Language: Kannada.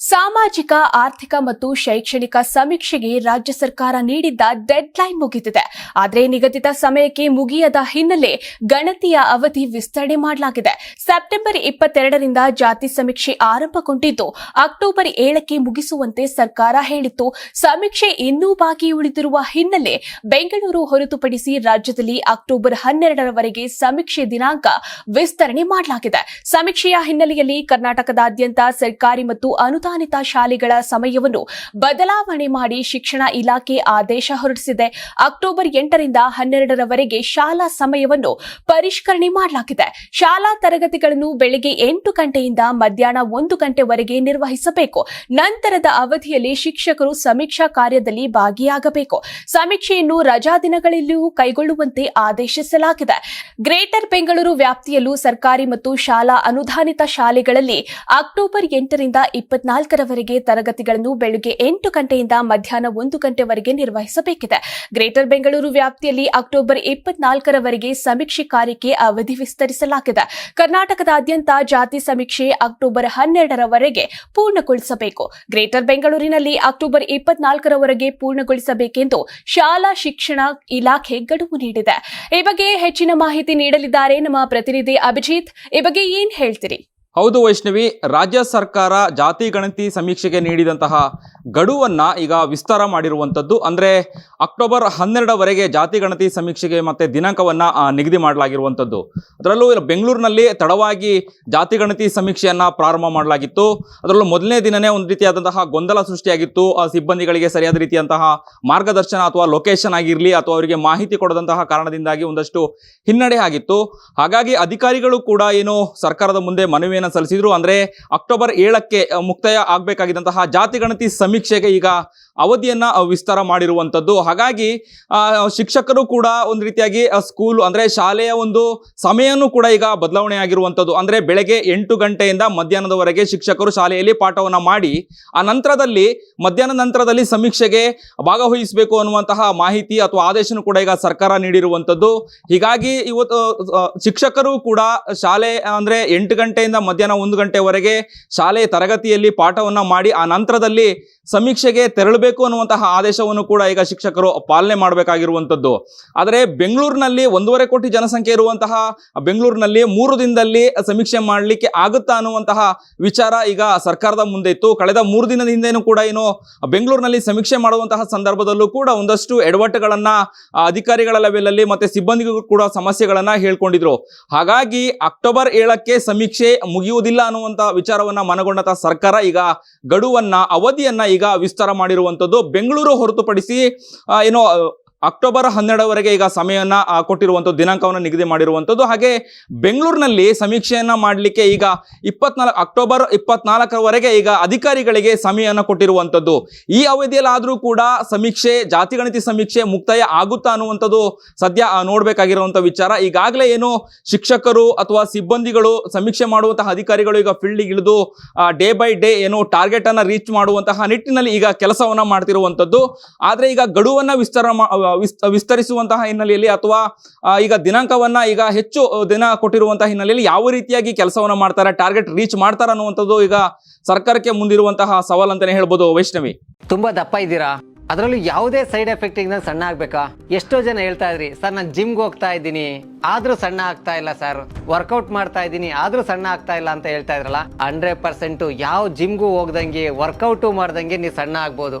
ಸಾಮಾಜಿಕ, ಆರ್ಥಿಕ ಮತ್ತು ಶೈಕ್ಷಣಿಕ ಸಮೀಕ್ಷೆಗೆ ರಾಜ್ಯ ಸರ್ಕಾರ ನೀಡಿದ್ದ ಡೆಡ್ಲೈನ್ ಮುಗಿದಿದೆ. ಆದರೆ ನಿಗದಿತ ಸಮಯಕ್ಕೆ ಮುಗಿಯದ ಹಿನ್ನೆಲೆ ಗಣತಿಯ ಅವಧಿ ವಿಸ್ತರಣೆ ಮಾಡಲಾಗಿದೆ. ಸೆಪ್ಟೆಂಬರ್ ಇಪ್ಪತ್ತೆರಡರಿಂದ ಜಾತಿ ಸಮೀಕ್ಷೆ ಆರಂಭಗೊಂಡಿದ್ದು, ಅಕ್ಟೋಬರ್ ಏಳಕ್ಕೆ ಮುಗಿಸುವಂತೆ ಸರ್ಕಾರ ಹೇಳಿತ್ತು. ಸಮೀಕ್ಷೆ ಇನ್ನೂ ಬಾಕಿ ಉಳಿದಿರುವ ಹಿನ್ನೆಲೆ ಬೆಂಗಳೂರು ಹೊರತುಪಡಿಸಿ ರಾಜ್ಯದಲ್ಲಿ ಅಕ್ಟೋಬರ್ ಹನ್ನೆರಡರವರೆಗೆ ಸಮೀಕ್ಷೆ ದಿನಾಂಕ ವಿಸ್ತರಣೆ ಮಾಡಲಾಗಿದೆ. ಸಮೀಕ್ಷೆಯ ಹಿನ್ನೆಲೆಯಲ್ಲಿ ಕರ್ನಾಟಕದಾದ್ಯಂತ ಸರ್ಕಾರಿ ಮತ್ತು ಅನುದಾನಿತ ಶಾಲೆಗಳ ಸಮಯವನ್ನು ಬದಲಾವಣೆ ಮಾಡಿ ಶಿಕ್ಷಣ ಇಲಾಖೆ ಆದೇಶ ಹೊರಡಿಸಿದೆ. ಅಕ್ಟೋಬರ್ ಎಂಟರಿಂದ ಹನ್ನೆರಡರವರೆಗೆ ಶಾಲಾ ಸಮಯವನ್ನು ಪರಿಷ್ಕರಣೆ ಮಾಡಲಾಗಿದೆ. ಶಾಲಾ ತರಗತಿಗಳನ್ನು ಬೆಳಗ್ಗೆ ಎಂಟು ಗಂಟೆಯಿಂದ ಮಧ್ಯಾಹ್ನ ಒಂದು ಗಂಟೆವರೆಗೆ ನಿರ್ವಹಿಸಬೇಕು. ನಂತರದ ಅವಧಿಯಲ್ಲಿ ಶಿಕ್ಷಕರು ಸಮೀಕ್ಷಾ ಕಾರ್ಯದಲ್ಲಿ ಭಾಗಿಯಾಗಬೇಕು. ಸಮೀಕ್ಷೆಯನ್ನು ರಜಾ ದಿನಗಳಲ್ಲಿಯೂ ಕೈಗೊಳ್ಳುವಂತೆ ಆದೇಶಿಸಲಾಗಿದೆ. ಗ್ರೇಟರ್ ಬೆಂಗಳೂರು ವ್ಯಾಪ್ತಿಯಲ್ಲೂ ಸರ್ಕಾರಿ ಮತ್ತು ಶಾಲಾ ಅನುದಾನಿತ ಶಾಲೆಗಳಲ್ಲಿ ಅಕ್ಟೋಬರ್ ಎಂಟರಿಂದ ಇಪ್ಪತ್ನಾಲ್ಕರವರೆಗೆ ತರಗತಿಗಳನ್ನು ಬೆಳಗ್ಗೆ ಎಂಟು ಗಂಟೆಯಿಂದ ಮಧ್ಯಾಹ್ನ ಒಂದು ಗಂಟೆವರೆಗೆ ನಿರ್ವಹಿಸಬೇಕಿದೆ. ಗ್ರೇಟರ್ ಬೆಂಗಳೂರು ವ್ಯಾಪ್ತಿಯಲ್ಲಿ ಅಕ್ಟೋಬರ್ ಇಪ್ಪತ್ನಾಲ್ಕರವರೆಗೆ ಸಮೀಕ್ಷೆ ಕಾರ್ಯಕ್ಕೆ ಅವಧಿ ವಿಸ್ತರಿಸಲಾಗಿದೆ. ಕರ್ನಾಟಕದಾದ್ಯಂತ ಜಾತಿ ಸಮೀಕ್ಷೆ ಅಕ್ಟೋಬರ್ ಹನ್ನೆರಡರವರೆಗೆ ಪೂರ್ಣಗೊಳಿಸಬೇಕು. ಗ್ರೇಟರ್ ಬೆಂಗಳೂರಿನಲ್ಲಿ ಅಕ್ಟೋಬರ್ ಇಪ್ಪತ್ನಾಲ್ಕರವರೆಗೆ ಪೂರ್ಣಗೊಳಿಸಬೇಕೆಂದು ಶಾಲಾ ಶಿಕ್ಷಣ ಇಲಾಖೆ ಗಡುವು ನೀಡಿದೆ. ಈ ಬಗ್ಗೆ ಹೆಚ್ಚಿನ ಮಾಹಿತಿ ನೀಡಲಿದ್ದಾರೆ ನಮ್ಮ ಪ್ರತಿನಿಧಿ ಅಭಿಜಿತ್. ಈ ಬಗ್ಗೆ ಏನ್ ಹೇಳ್ತೀರಿ? ಹೌದು ವೈಷ್ಣವಿ, ರಾಜ್ಯ ಸರ್ಕಾರ ಜಾತಿ ಗಣತಿ ಸಮೀಕ್ಷೆಗೆ ನೀಡಿದಂತಹ ಗಡುವನ್ನ ಈಗ ವಿಸ್ತಾರ ಮಾಡಿರುವಂಥದ್ದು. ಅಂದರೆ ಅಕ್ಟೋಬರ್ ಹನ್ನೆರಡವರೆಗೆ ಜಾತಿ ಗಣತಿ ಸಮೀಕ್ಷೆಗೆ ಮತ್ತೆ ದಿನಾಂಕವನ್ನು ನಿಗದಿ ಮಾಡಲಾಗಿರುವಂಥದ್ದು. ಅದರಲ್ಲೂ ಬೆಂಗಳೂರಿನಲ್ಲಿ ತಡವಾಗಿ ಜಾತಿ ಗಣತಿ ಸಮೀಕ್ಷೆಯನ್ನ ಪ್ರಾರಂಭ ಮಾಡಲಾಗಿತ್ತು. ಅದರಲ್ಲೂ ಮೊದಲನೇ ದಿನನೇ ಒಂದು ರೀತಿಯಾದಂತಹ ಗೊಂದಲ ಸೃಷ್ಟಿಯಾಗಿತ್ತು. ಆ, ಸಿಬ್ಬಂದಿಗಳಿಗೆ ಸರಿಯಾದ ರೀತಿಯಂತಹ ಮಾರ್ಗದರ್ಶನ ಅಥವಾ ಲೊಕೇಶನ್ ಆಗಿರಲಿ ಅಥವಾ ಅವರಿಗೆ ಮಾಹಿತಿ ಕೊಡದಂತಹ ಕಾರಣದಿಂದಾಗಿ ಒಂದಷ್ಟು ಹಿನ್ನಡೆ ಆಗಿತ್ತು. ಹಾಗಾಗಿ ಅಧಿಕಾರಿಗಳು ಕೂಡ ಏನು ಸರ್ಕಾರದ ಮುಂದೆ ಮನವಿಯನ್ನು ಸಲ್ಲಿಸಿದ್ರು. ಅಂದ್ರೆ ಅಕ್ಟೋಬರ್ ಏಳಕ್ಕೆ ಮುಕ್ತಾಯ ಆಗಬೇಕಾಗಿದ್ದಂತಹ ಜಾತಿ ಗಣತಿ ಸಮೀಕ್ಷೆಗೆ ಈಗ ಅವಧಿಯನ್ನ ವಿಸ್ತಾರ ಮಾಡಿರುವಂಥದ್ದು ಹಾಗಾಗಿ ಶಿಕ್ಷಕರು ಕೂಡ ಒಂದು ರೀತಿಯಾಗಿ ಸ್ಕೂಲು ಸ್ಕೂಲ್, ಅಂದ್ರೆ ಶಾಲೆಯ ಒಂದು ಸಮಯನೂ ಕೂಡ ಈಗ ಬದಲಾವಣೆ ಆಗಿರುವಂಥದ್ದು ಅಂದ್ರೆ ಬೆಳಗ್ಗೆ ಎಂಟು ಗಂಟೆಯಿಂದ ಮಧ್ಯಾಹ್ನದವರೆಗೆ ಶಿಕ್ಷಕರು ಶಾಲೆಯಲ್ಲಿ ಪಾಠವನ್ನ ಮಾಡಿ, ಆ ನಂತರದಲ್ಲಿ, ಮಧ್ಯಾಹ್ನ ನಂತರದಲ್ಲಿ ಸಮೀಕ್ಷೆಗೆ ಭಾಗವಹಿಸಬೇಕು ಅನ್ನುವಂತಹ ಮಾಹಿತಿ ಅಥವಾ ಆದೇಶನೂ ಕೂಡ ಈಗ ಸರ್ಕಾರ ನೀಡಿರುವಂಥದ್ದು ಹೀಗಾಗಿ ಇವತ್ತು ಶಿಕ್ಷಕರು ಕೂಡ ಶಾಲೆ, ಅಂದ್ರೆ ಎಂಟು ಗಂಟೆಯಿಂದ ಮಧ್ಯಾಹ್ನ ಒಂದು ಗಂಟೆವರೆಗೆ ಶಾಲೆ ತರಗತಿಯಲ್ಲಿ ಪಾಠವನ್ನ ಮಾಡಿ ಆ ನಂತರದಲ್ಲಿ ಸಮೀಕ್ಷೆಗೆ ತೆರಳಬೇಕು ಅನ್ನುವಂತಹ ಆದೇಶವನ್ನು ಕೂಡ ಈಗ ಶಿಕ್ಷಕರು ಪಾಲನೆ ಮಾಡಬೇಕಾಗಿರುವಂಥದ್ದು. ಆದರೆ ಬೆಂಗಳೂರಿನಲ್ಲಿ ಒಂದೂವರೆ ಕೋಟಿ ಜನಸಂಖ್ಯೆ ಇರುವಂತಹ ಬೆಂಗಳೂರಿನಲ್ಲಿ ಮೂರು ದಿನದಲ್ಲಿ ಸಮೀಕ್ಷೆ ಮಾಡಲಿಕ್ಕೆ ಆಗುತ್ತಾ ಅನ್ನುವಂತಹ ವಿಚಾರ ಈಗ ಸರ್ಕಾರದ ಮುಂದೆ ಇತ್ತು. ಕಳೆದ ಮೂರು ದಿನದ ಹಿಂದೆನೂ ಕೂಡ ಏನು ಬೆಂಗಳೂರಿನಲ್ಲಿ ಸಮೀಕ್ಷೆ ಮಾಡುವಂತಹ ಸಂದರ್ಭದಲ್ಲೂ ಕೂಡ ಒಂದಷ್ಟು ಎಡವಟ್ಟುಗಳನ್ನ ಅಧಿಕಾರಿಗಳ ಲೆವೆಲಲ್ಲಿ ಮತ್ತೆ ಸಿಬ್ಬಂದಿಗೂ ಕೂಡ ಸಮಸ್ಯೆಗಳನ್ನ ಹೇಳ್ಕೊಂಡಿದ್ರು. ಹಾಗಾಗಿ ಅಕ್ಟೋಬರ್ ಏಳಕ್ಕೆ ಸಮೀಕ್ಷೆ ಮುಗಿಯುವುದಿಲ್ಲ ಅನ್ನುವಂಥ ವಿಚಾರವನ್ನ ಮನಗೊಂಡಂತಹ ಸರ್ಕಾರ ಈಗ ಗಡುವನ್ನ ಅವಧಿಯನ್ನ ಈಗ ವಿಸ್ತಾರ ಮಾಡಿರುವಂತದ್ದು ಬೆಂಗಳೂರು ಹೊರತುಪಡಿಸಿ ಏನೋ ಅಕ್ಟೋಬರ್ ಹನ್ನೆರಡವರೆಗೆ ಈಗ ಸಮಯವನ್ನ ಕೊಟ್ಟಿರುವಂಥದ್ದು, ದಿನಾಂಕವನ್ನು ನಿಗದಿ ಮಾಡಿರುವಂಥದ್ದು. ಹಾಗೆ ಬೆಂಗಳೂರಿನಲ್ಲಿ ಸಮೀಕ್ಷೆಯನ್ನ ಮಾಡಲಿಕ್ಕೆ ಈಗ ಇಪ್ಪತ್ನಾಲ್ಕು ಅಕ್ಟೋಬರ್ ಇಪ್ಪತ್ನಾಲ್ಕರವರೆಗೆ ಈಗ ಅಧಿಕಾರಿಗಳಿಗೆ ಸಮಯವನ್ನು ಕೊಟ್ಟಿರುವಂಥದ್ದು. ಈ ಅವಧಿಯಲ್ಲಿ ಆದರೂ ಕೂಡ ಸಮೀಕ್ಷೆ, ಜಾತಿ ಗಣತಿ ಸಮೀಕ್ಷೆ ಮುಕ್ತಾಯ ಆಗುತ್ತಾ ಅನ್ನುವಂಥದ್ದು ಸದ್ಯ ನೋಡಬೇಕಾಗಿರುವಂಥ ವಿಚಾರ. ಈಗಾಗಲೇ ಏನು ಶಿಕ್ಷಕರು ಅಥವಾ ಸಿಬ್ಬಂದಿಗಳು ಸಮೀಕ್ಷೆ ಮಾಡುವಂತಹ ಅಧಿಕಾರಿಗಳು ಈಗ ಫೀಲ್ಡಿಗೆ ಇಳಿದು ಡೇ ಬೈ ಡೇ ಏನು ಟಾರ್ಗೆಟ್ ಅನ್ನ ರೀಚ್ ಮಾಡುವಂತಹ ನಿಟ್ಟಿನಲ್ಲಿ ಈಗ ಕೆಲಸವನ್ನ ಮಾಡ್ತಿರುವಂಥದ್ದು. ಆದರೆ ಈಗ ಗಡುವನ್ನ ವಿಸ್ತಾರ ವಿಸ್ತರಿಸುವಂತಹ ಹಿನ್ನೆಲೆಯಲ್ಲಿ ಅಥವಾ ಈಗ ದಿನಾಂಕವನ್ನ ಈಗ ಹೆಚ್ಚು ದಿನ ಕೊಟ್ಟಿರುವಂತಹ ಹಿನ್ನೆಲೆಯಲ್ಲಿ ಯಾವ ರೀತಿಯಾಗಿ ಕೆಲಸವನ್ನ ಮಾಡ್ತಾರೆ, ಟಾರ್ಗೆಟ್ ರೀಚ್ ಮಾಡ್ತಾರೆ ಅನ್ನುವಂಥದ್ದು ಈಗ ಸರ್ಕಾರಕ್ಕೆ ಮುಂದಿರುವಂತಹ ಸವಾಲ್ ಅಂತಾನೆ ಹೇಳ್ಬೋದು ವೈಷ್ಣವಿ. ತುಂಬಾ ದಪ್ಪ ಇದ್ದೀರಾ? ಅದರಲ್ಲೂ ಯಾವುದೇ ಸೈಡ್ ಎಫೆಕ್ಟ್ ಇಂದ ಸಣ್ಣ ಆಗ್ಬೇಕಾ? ಎಷ್ಟೋ ಜನ ಹೇಳ್ತಾ ಇದ್ರಿ, ಸರ್, ನಾನು ಜಿಮ್ಗೆ ಹೋಗ್ತಾ ಇದ್ದೀನಿ. ಆದ್ರೂ ಸಣ್ಣ ಆಗ್ತಾ ಇಲ್ಲ, ಸರ್. ವರ್ಕೌಟ್ ಮಾಡ್ತಾ ಇದ್ದೀನಿ, ಆದ್ರೂ ಸಣ್ಣ ಆಗ್ತಾ ಇಲ್ಲ, ಅಂತ ಹೇಳ್ತಾ ಇದ್ರಲ್ಲ? ಹಂಡ್ರೆಡ್ ಪರ್ಸೆಂಟ್ ಯಾವ ಜಿಮ್ಗೂ ಹೋಗ್ದಂಗೆ, ವರ್ಕೌಟು ಮಾಡ್ದಂಗೆ ನೀವು ಸಣ್ಣ ಆಗ್ಬೋದು.